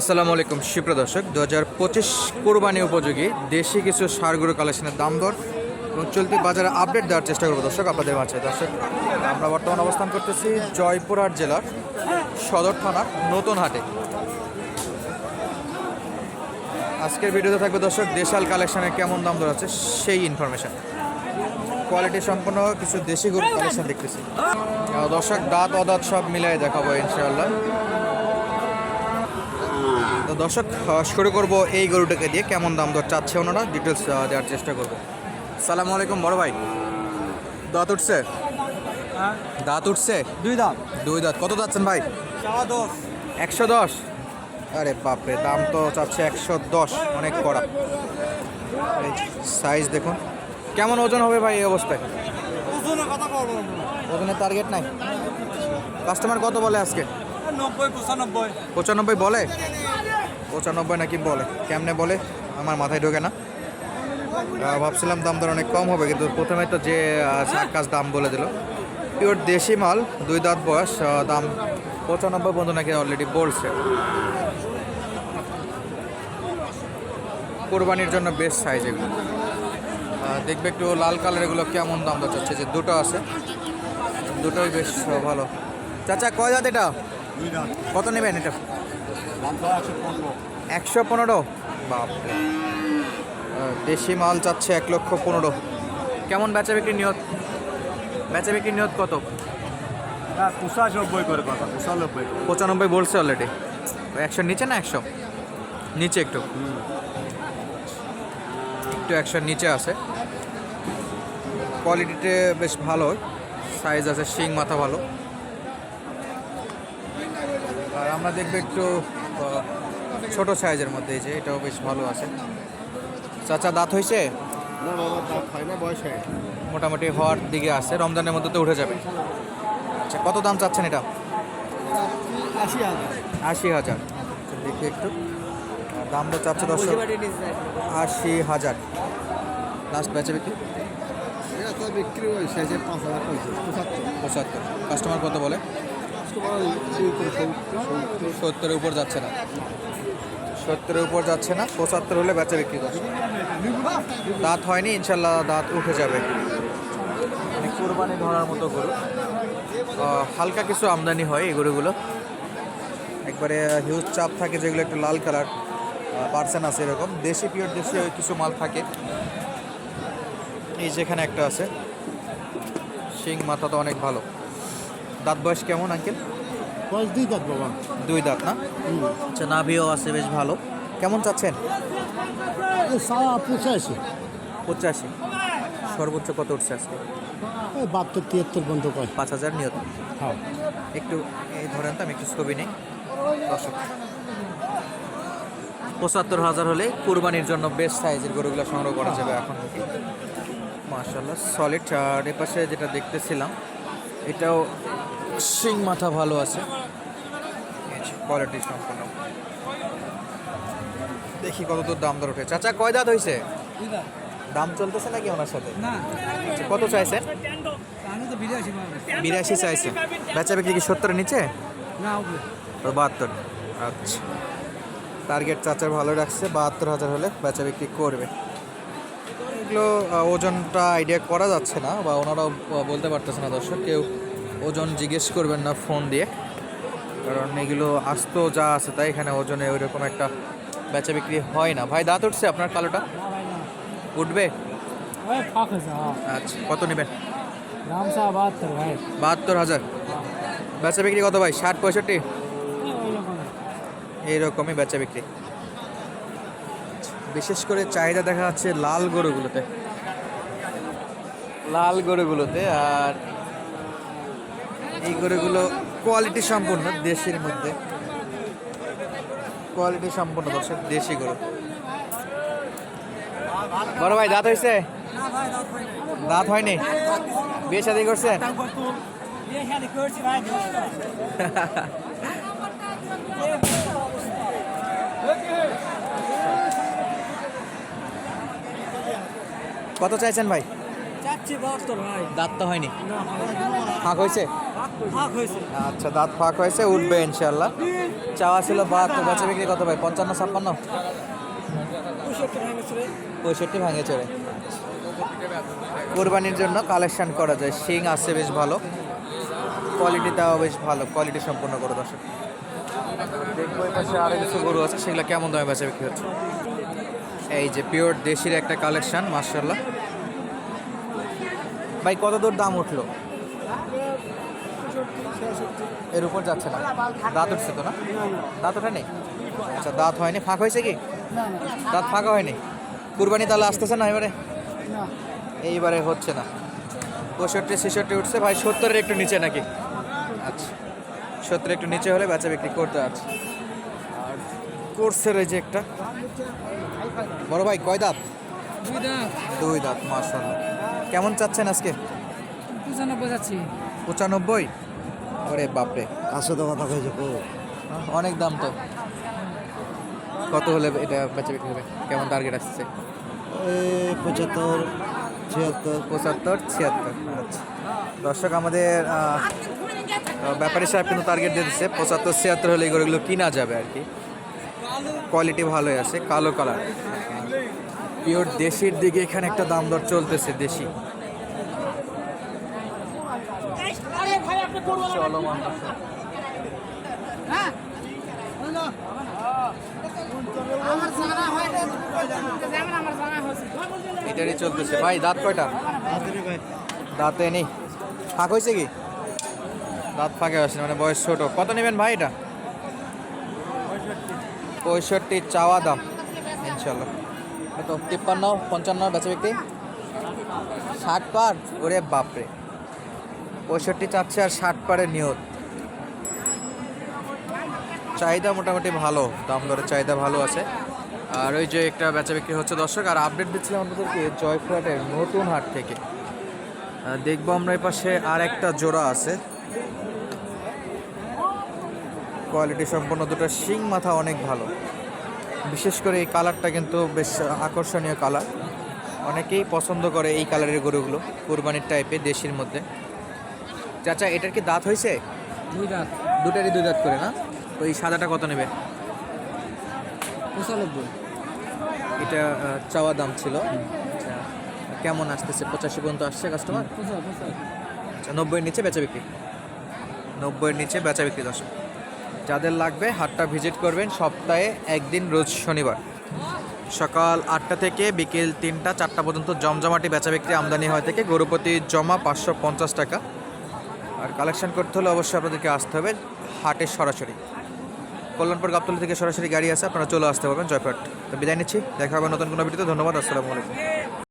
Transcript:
আসসালামু আলাইকুম, সুপ্রিয় দর্শক দু হাজার পঁচিশ কোরবানি উপযোগী দেশি কিছু সারগুলো কালেকশনের দাম দর এবং চলতি বাজারে আপডেট দেওয়ার চেষ্টা করব দর্শক, আপনাদের মাঝে। দর্শক, আমরা বর্তমান অবস্থান করতেছি জয়পুরহাট জেলার সদর থানার নতুন হাটে। আজকের ভিডিওতে থাকবে দর্শক, দেশাল কালেকশনের কেমন দাম দর আছে সেই ইনফরমেশন কোয়ালিটি সম্পন্ন কিছু দেশি গরু কালেকশন দেখতেছি। দর্শক, দাঁত অদাঁত সব মিলাই দেখাবো ইনশাআল্লাহ। দর্শক শুরু করব এই গরুটাকে দিয়ে। কেমন দাম দর চাচ্ছে ওনারা? ডিটেলস দেওয়ার চেষ্টা করব। সালামু আলাইকুম বড় ভাই। দাঁত উঠছে? দাঁত উঠছে? দুই দাম দুই দাঁত। কত যাচ্ছেন ভাই? দশ। একশো দশ? আরে বাপরে দাম তো চাচ্ছে একশো দশ। অনেক কড়া। সাইজ দেখুন। কেমন ওজন হবে ভাই এই অবস্থায়? ওজনের ওজনের টার্গেট নাই? কাস্টমার কত বলে আজকে? নব্বই পঁচানব্বই। পঁচানব্বই বলে? পঁচানব্বই নাকি বলে? কেমনে বলে? আমার মাথায় ঢোকে না। ভাবছিলাম দাম দর অনেক কম হবে কিন্তু প্রথমে তো যে কাজ দাম বলে দিল। পিওর দেশি মাল দুই দাঁত বয়স দাম পঁচানব্বই পর্যন্ত নাকি অলরেডি বলছে। কোরবানির জন্য বেস্ট সাইজ এগুলো। দেখবে একটু লাল কালার এগুলো কেমন দাম দর চাচ্ছে যে দুটো আছে। দুটোই বেশ ভালো। চাচা কয় দাঁত এটা? কত নেবেন এটা? একশো পনেরো। বাপরে। দেশি মাল চাচ্ছে এক লক্ষ পনেরো। কেমন বেচা বিক্রি নিয়ত? বেচা বিক্রি নিয়ত কত? পঁচাশব্বই করে কথা পঁচানব্বই। পঁচানব্বই বলছে অলরেডি একশো নিচে না একশো? নিচে একটু। একটু একশোর নিচে আছে। কোয়ালিটিতে বেশ ভালো। সাইজ আছে শিং মাথা ভালো। আর আমরা দেখব একটু ছোট সাইজের মধ্যে এই যে এটাও বেশ ভালো আছে। চাচা দাঁত হয়েছে? না বাবা দাম হয় না বয়স হয় মোটামুটি হওয়ার দিকে আছে রমজানের মধ্যে তো উঠে যাবে। আচ্ছা কত দাম চাচ্ছেন এটা? আশি হাজার। আশি হাজার। আচ্ছা, দেখি একটু। দাম তো চাচ্ছে দশ আশি হাজার। লাস্ট বেচে বিক্রি? বিক্রি হয় হাজার পঁচাত্তর। পঁচাত্তর। কাস্টমার কত বলে? সত্তরের উপর যাচ্ছে না। সত্তরের উপর যাচ্ছে না, পঁচাত্তর হলে বেচা বিক্রি করছে। দাঁত হয়নি, ইনশাল্লাহ দাঁত উঠে যাবে। মানে কোরবানি ধরার মতো গরু। হালকা কিছু আমদানি হয় এই গরুগুলো। একবারে হিউজ চাপ থাকে যেগুলো একটু লাল কালার পার্সেন আছে এরকম। দেশি পিওর দেশি কিছু মাল থাকে। এই যেখানে একটা আছে, শিং মাথা তো অনেক ভালো। দাঁত বয়স কেমন আঙ্কেল? বয়স দুই দাঁত বাবা। দুই দাঁত না? আচ্ছা নাভিও আছে বেশ ভালো। কেমন চাচ্ছেন? পঁচাশি। পঁচাশি। সর্বোচ্চ কত উঠছে আজকে? বাহাত্তর তিয়াত্তর পর্যন্ত কয়। পাঁচ হাজার নিয়ত। হ্যাঁ। একটু এই ধরেন তো আমি একটু ছবি নেই। দর্শক পঁচাত্তর হাজার হলে কুরবানির জন্য বেস্ট সাইজের গরুগুলো সংগ্রহ করা যাবে এখন। থেকে মার্শাল্লাহ সলিড আর এপাশে যেটা দেখতেছিলাম এটাও শিং মাথা ভালো আছে। কোয়ালিটি সম্পূর্ণ দেখি কত দূর দাম দর উঠে চাচা কয় দাঁত হয়েছে দাম চলতেছে নাকি ওনার সাথে? না। আচ্ছা, কত চাইছেন? বিরাশি বিরাশি চাইছে বেচা বিক্রি কি সত্তরের নিচে? না বাহাত্তর। আচ্ছা। টার্গেট চাচার ভালো রাখছে বাহাত্তর হাজার হলে বেচা বিক্রি করবে। এগুলো ওজনটা আইডিয়া করা যাচ্ছে না বা ওনারাও বলতে পারতেছে না দর্শক কেউ ওজন জিজ্ঞেস করবেন না ফোন দিয়ে কারণ এগুলো আস্ত যা আছে তাই এখানে ওজনে ওই রকম একটা বেচা বিক্রি হয় না। ভাই দাঁত উঠছে আপনার কালোটা? উঠবে? হ্যাঁ। আচ্ছা কত নেবেন? বাহাত্তর হাজার। বেচা বিক্রি কত ভাই? ষাট পঁয়ষট্টি? এইরকমই বেচা বিক্রি। বিশেষ করে চাহিদা দেখা যাচ্ছে লাল গরুগুলোতে। লাল গরুগুলোতে আর এই গরুগুলো কোয়ালিটি সম্পূর্ণ দেশের মধ্যে। কোয়ালিটি সম্পূর্ণ দর্শক দেশি গরু। বড় ভাই দাঁত হয়েছে দাঁত হয়নি? বিয়ে শাদি করছেন? কত চাইছেন ভাই? ভাই। দাঁত তো হয়নি। ফাঁক হয়েছে আচ্ছা দাঁত ফাঁক হয়েছে উঠবে ইনশাল্লাহ চাওয়া ছিল বাহাত্তর বেচা বিক্রি কত ভাই? পঞ্চান্ন ছাপ্পান্ন? পঁয়ষট্টি ভাঙে চড়ে কোরবানির জন্য কালেকশন করা যায়। শিং আছে বেশ ভালো। কোয়ালিটি কোয়ালিটিটাও বেশ ভালো। কোয়ালিটি সম্পূর্ণ করে দর্শক। দেখব পাশে আরও কিছু গরু আছে সেগুলো কেমন দামে বেচা বিক্রি হচ্ছে। এই যে পিওর দেশির একটা কালেকশন মার্শাল্লাহ ভাই কত দূর দাম উঠল? এর উপর যাচ্ছে না। দাঁত উঠছে তো না? দাঁত ওঠে নেই আচ্ছা দাঁত হয়নি। ফাঁক হয়েছে কি? দাঁত ফাঁকা হয়নি? কুরবানি তাহলে আসতেছে না এবারে? এইবারে হচ্ছে না। পঁয়ষট্টি ছেষট্টি উঠছে। ভাই সত্তরের একটু নিচে নাকি? আচ্ছা সত্তর একটু নিচে হলে বেচা বিক্রি করতে আছে। আর এই যে একটা। বড় ভাই কয় দাঁত? দুই দাঁত। মাসাল্লাহ কেমন চাচ্ছেন আজকে? পঁচানব্বই যাচ্ছি। পঁচানব্বই? ওরে বাপরে। কাছে তো কথা কয়েছে কো অনেক দাম তো। কত হলে এটা বেচা বিক্রি হবে? কেমন টার্গেট আসছে? পঁচাত্তর ছিয়াত্তর। পঁচাত্তর ছিয়াত্তর। আচ্ছা। দর্শক আমাদের ব্যাপারী সাহেব কিন্তু টার্গেট দিয়ে দিচ্ছে। পঁচাত্তর ছিয়াত্তর হলে এগুলো কিনা যাবে আর কি। কোয়ালিটি ভালোই আছে কালো কালার পিওর দেশির দিকে এখানে একটা দাম দর চলতেছে দেশি। চলমান দর্শক। এটারই চলতেছে। ভাই দাঁত কয়টা? দাঁতে নেই। ফাঁক হয়েছে কি? দাঁত ফাঁকে আসে মানে বয়স ছোট। কত নেবেন ভাই এটা? পঁয়ষট্টি। চাওয়া দাম ইনশাল্লাহ কত তিপ্পান্ন পঞ্চান্ন বেচা বিক্রি। ষাট পার? ওরে বাপরে। পঁয়ষট্টি চাচ্ছে আর ষাট পারে নিয়ত চাহিদা মোটামুটি ভালো, দাম দরের চাহিদা ভালো আছে। আর ওই যে একটা বেচা বিক্রি হচ্ছে দর্শক, আর আপডেট দিচ্ছিলাম আপনাদেরকে জয়ফ্রাটের নতুন হাট থেকে। দেখব আমরা এই পাশে আর একটা জোড়া আছে। কোয়ালিটি সম্পন্ন দুটো শিং মাথা অনেক ভালো। বিশেষ করে এই কালারটা কিন্তু বেশ আকর্ষণীয় কালার। অনেকেই পছন্দ করে এই কালারের গরুগুলো, কুরবানির টাইপের দেশির মধ্যে। চাচা এটার কি দাঁত হয়েছে দুই দাঁত। দুটারই দুই দাঁত করে না? ওই সাদাটা কত নেবে? পঁচানব্বই। এটা চাওয়া দাম ছিল। আচ্ছা কেমন আসতেছে? পঁচাশি পর্যন্ত আসছে কাস্টমার আচ্ছা নব্বইয়ের নিচে বেচা বিক্রি? নব্বইয়ের নিচে বেচা বিক্রি দর্শক। যাদের লাগবে হাটটা ভিজিট করবেন সপ্তাহে একদিন রোজ শনিবার। সকাল আটটা থেকে বিকেল তিনটা চারটা পর্যন্ত জমজমাটি বেচা বিক্রি আমদানি হয় থেকে। গরুপতি জমা পাঁচশো পঞ্চাশ টাকা। আর কালেকশন করতে হলে অবশ্যই আপনাদেরকে আসতে হবে হাটে সরাসরি। কল্যাণপুর গাবতলি থেকে সরাসরি গাড়ি আছে, আপনারা চলে আসতে পারবেন জয়পাট বিদায় নিচ্ছি, দেখা হবে নতুন কোনো ভিডিওতে, ধন্যবাদ, আসসালামু আলাইকুম।